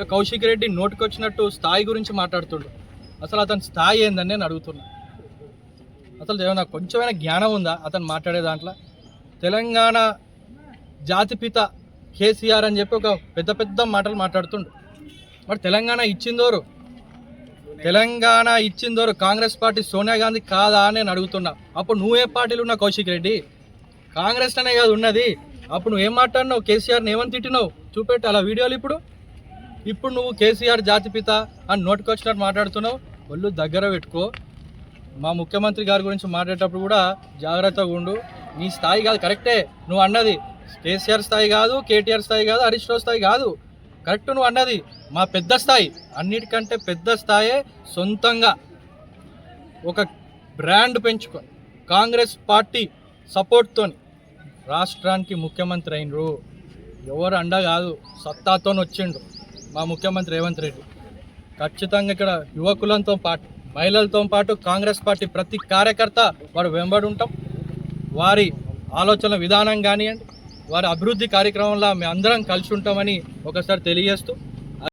ఇక కౌశిక్ రెడ్డి నోటికొచ్చినట్టు స్థాయి గురించి మాట్లాడుతుండు. అసలు అతని స్థాయి ఏందని నేను అడుగుతున్నా. అసలు ఏమైనా కొంచెమైనా జ్ఞానం ఉందా అతను మాట్లాడే దాంట్లో? తెలంగాణ జాతిపిత కేసీఆర్ అని చెప్పి ఒక పెద్ద పెద్ద మాటలు మాట్లాడుతుండు. మరి తెలంగాణ ఇచ్చిందోరు? తెలంగాణ ఇచ్చిందోరు కాంగ్రెస్ పార్టీ సోనియా గాంధీ కాదా అని నేను అడుగుతున్నా. అప్పుడు నువ్వే పార్టీలు ఉన్నావు కౌశిక్ రెడ్డి? కాంగ్రెస్ అనే కాదు ఉన్నది. అప్పుడు నువ్వేం మాట్లాడినావు? కేసీఆర్ని ఏమని తిట్టినావు? చూపెట్టు అలా వీడియోలు ఇప్పుడు. ఇప్పుడు నువ్వు కేసీఆర్ జాతిపిత అని నోటికొచ్చినట్టు మాట్లాడుతున్నావు ఒళ్ళు దగ్గర పెట్టుకో. మా ముఖ్యమంత్రి గారి గురించి మాట్లాడేటప్పుడు కూడా జాగ్రత్తగా ఉండు. నీ స్థాయి కాదు కరెక్టే. నువ్వు అన్నది కేసీఆర్ స్థాయి కాదు కేటీఆర్ స్థాయి కాదు హరీష్ రావు స్థాయి కాదు. కరెక్ట్ నువ్వు అన్నది. మా పెద్ద స్థాయి అన్నిటికంటే పెద్ద స్థాయే సొంతంగా. ఒక బ్రాండ్ పెంచుకో. కాంగ్రెస్ పార్టీ సపోర్ట్తో రాష్ట్రానికి ముఖ్యమంత్రి అయినరు. ఎవరు అండ కాదు సత్తాతో వచ్చిండు మా ముఖ్యమంత్రి రేవంత్ రెడ్డి. ఖచ్చితంగా ఇక్కడ యువకులతో పాటు మహిళలతో పాటు కాంగ్రెస్ పార్టీ ప్రతి కార్యకర్త వారు వెంబడి ఉంటాం. వారి ఆలోచన విధానం కానివ్వండి వారి అభివృద్ధి కార్యక్రమంలో మేము అందరం కలిసి ఉంటామని ఒకసారి తెలియజేస్తూ